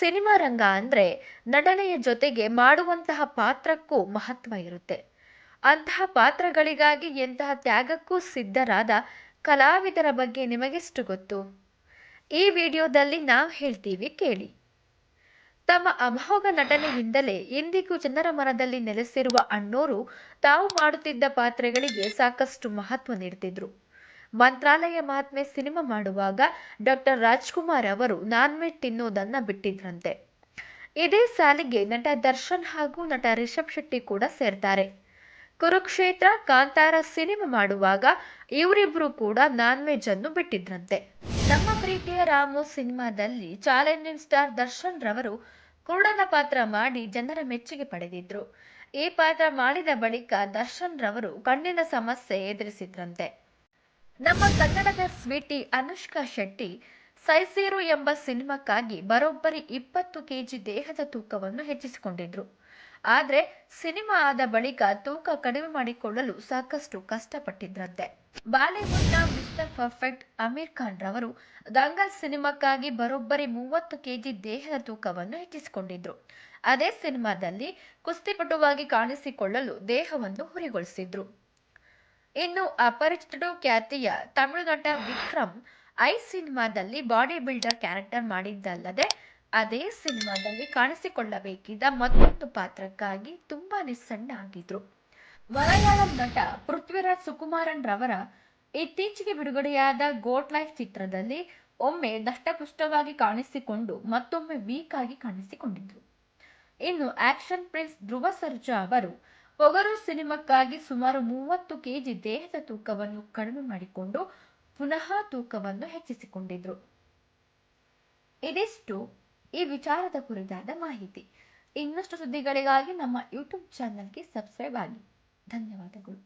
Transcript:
Cinema ರಂಗ ಅಂದ್ರೆ ನಟನೆಯ ಜೊತೆಗೆ ಮಾಡುವಂತಹ ಪಾತ್ರಕ್ಕೂ ಮಹತ್ವ ಇರುತ್ತೆ. ಅಂತಹ ಪಾತ್ರಗಳಿಗಾಗಿ ಎಂತಹ ತ್ಯಾಗಕ್ಕೂ ಸಿದ್ಧರಾದ ಕಲಾವಿದರ ಬಗ್ಗೆ ನಿಮಗೆಷ್ಟು ಗೊತ್ತು? ಈ ವಿಡಿಯೋದಲ್ಲಿ ನಾವು ಹೇಳ್ತೀವಿ ಕೇಳಿ. ತಮ್ಮ ಅಮೋಘ ನಟನೆಯಿಂದಲೇ ಇಂದಿಗೂ ಜನರ ಮನದಲ್ಲಿ ನೆಲೆಸಿರುವ ಅಣ್ಣೋರು ತಾವು ಮಾಡುತ್ತಿದ್ದ ಪಾತ್ರಗಳಿಗೆ ಸಾಕಷ್ಟು ಮಹತ್ವ ನೀಡ್ತಿದ್ರು. ಮಂತ್ರಾಲಯ ಮಹಾತ್ಮೆ ಸಿನಿಮಾ ಮಾಡುವಾಗ ಡಾಕ್ಟರ್ ರಾಜ್ಕುಮಾರ್ ಅವರು ನಾನ್ ವೆಜ್ ತಿನ್ನೋದನ್ನ ಬಿಟ್ಟಿದ್ರಂತೆ. ಇದೇ ಸಾಲಿಗೆ ನಟ ದರ್ಶನ್ ಹಾಗೂ ನಟ ರಿಷಬ್ ಶೆಟ್ಟಿ ಕೂಡ ಸೇರ್ತಾರೆ. ಕುರುಕ್ಷೇತ್ರ, ಕಾಂತಾರ ಸಿನಿಮಾ ಮಾಡುವಾಗ ಇವರಿಬ್ರು ಕೂಡ ನಾನ್ ವೆಜ್ ಅನ್ನು ಬಿಟ್ಟಿದ್ರಂತೆ. ನಮ್ಮ ಪ್ರೀತಿಯ ರಾಮು ಸಿನಿಮಾದಲ್ಲಿ ಚಾಲೆಂಜಿಂಗ್ ಸ್ಟಾರ್ ದರ್ಶನ್ ರವರು ಕುರುಡನ ಪಾತ್ರ ಮಾಡಿ ಜನರ ಮೆಚ್ಚುಗೆ ಪಡೆದಿದ್ರು. ಈ ಪಾತ್ರ ಮಾಡಿದ ಬಳಿಕ ದರ್ಶನ್ ರವರು ಕಣ್ಣಿನ ಸಮಸ್ಯೆ ಎದುರಿಸಿದ್ರಂತೆ. ನಮ್ಮ ಕನ್ನಡದ ಸ್ವೀಟಿ ಅನುಷ್ಕಾ ಶೆಟ್ಟಿ ಸೈಸೀರು ಎಂಬ ಸಿನಿಮಾಕ್ಕಾಗಿ ಬರೋಬ್ಬರಿ ಇಪ್ಪತ್ತು ಕೆಜಿ ದೇಹದ ತೂಕವನ್ನು ಹೆಚ್ಚಿಸಿಕೊಂಡಿದ್ರು. ಆದರೆ ಸಿನಿಮಾ ಆದ ಬಳಿಕ ತೂಕ ಕಡಿಮೆ ಮಾಡಿಕೊಳ್ಳಲು ಸಾಕಷ್ಟು ಕಷ್ಟಪಟ್ಟಿದ್ರಂತೆ. ಬಾಲಿವುಡ್ನ ಮಿಸ್ಟರ್ ಪರ್ಫೆಕ್ಟ್ ಅಮೀರ್ ಖಾನ್ ರವರು ದಂಗಲ್ ಸಿನಿಮಾಕ್ಕಾಗಿ ಬರೋಬ್ಬರಿ ಮೂವತ್ತು ಕೆಜಿ ದೇಹದ ತೂಕವನ್ನು ಹೆಚ್ಚಿಸಿಕೊಂಡಿದ್ರು. ಅದೇ ಸಿನಿಮಾದಲ್ಲಿ ಕುಸ್ತಿಪಟುವಾಗಿ ಕಾಣಿಸಿಕೊಳ್ಳಲು ದೇಹವನ್ನು ಹುರಿಗೊಳಿಸಿದ್ರು. ಇನ್ನು ಅಪರಿಚಿತರು ಖ್ಯಾತಿಯ ತಮಿಳು ನಟ ವಿಕ್ರಮ್ ಐ ಸಿನಿಮಾದಲ್ಲಿ ಬಾಡಿ ಬಿಲ್ಡರ್ ಕ್ಯಾರೆಕ್ಟರ್ ಮಾಡಿದ್ದಲ್ಲದೆ ಅದೇ ಸಿನಿಮಾದಲ್ಲಿ ಕಾಣಿಸಿಕೊಳ್ಳಬೇಕಿದ್ದ ಮತ್ತೊಂದು ಪಾತ್ರಕ್ಕಾಗಿ ತುಂಬಾ ನಿಸ್ಸಣ್ಣ ಆಗಿದ್ರು. ಮಲಯಾಳಂ ನಟ ಪೃಥ್ವಿರಾಜ್ ಸುಕುಮಾರನ್ ರವರ ಇತ್ತೀಚೆಗೆ ಬಿಡುಗಡೆಯಾದ ಗೋಟ್ ಲೈಫ್ ಚಿತ್ರದಲ್ಲಿ ಒಮ್ಮೆ ದಷ್ಟಪುಷ್ಟವಾಗಿ ಕಾಣಿಸಿಕೊಂಡು ಮತ್ತೊಮ್ಮೆ ವೀಕ್ ಆಗಿ ಕಾಣಿಸಿಕೊಂಡಿದ್ರು. ಇನ್ನು ಆಕ್ಷನ್ ಪ್ರಿನ್ಸ್ ಧ್ರುವ ಸರ್ಜಾ ಅವರು ಪೊಗರು ಸಿನಿಮಾಕ್ಕಾಗಿ ಸುಮಾರು ಮೂವತ್ತು ಕೆಜಿ ದೇಹದ ತೂಕವನ್ನು ಕಡಿಮೆ ಮಾಡಿಕೊಂಡು ಪುನಃ ತೂಕವನ್ನು ಹೆಚ್ಚಿಸಿಕೊಂಡಿದ್ರು. ಇದಿಷ್ಟು ಈ ವಿಚಾರದ ಕುರಿತಾದ ಮಾಹಿತಿ. ಇನ್ನಷ್ಟು ಸುದ್ದಿಗಳಿಗಾಗಿ ನಮ್ಮ ಯೂಟ್ಯೂಬ್ ಚಾನಲ್ಗೆ ಸಬ್ಸ್ಕ್ರೈಬ್ ಆಗಿ ಧನ್ಯವಾದಗಳು.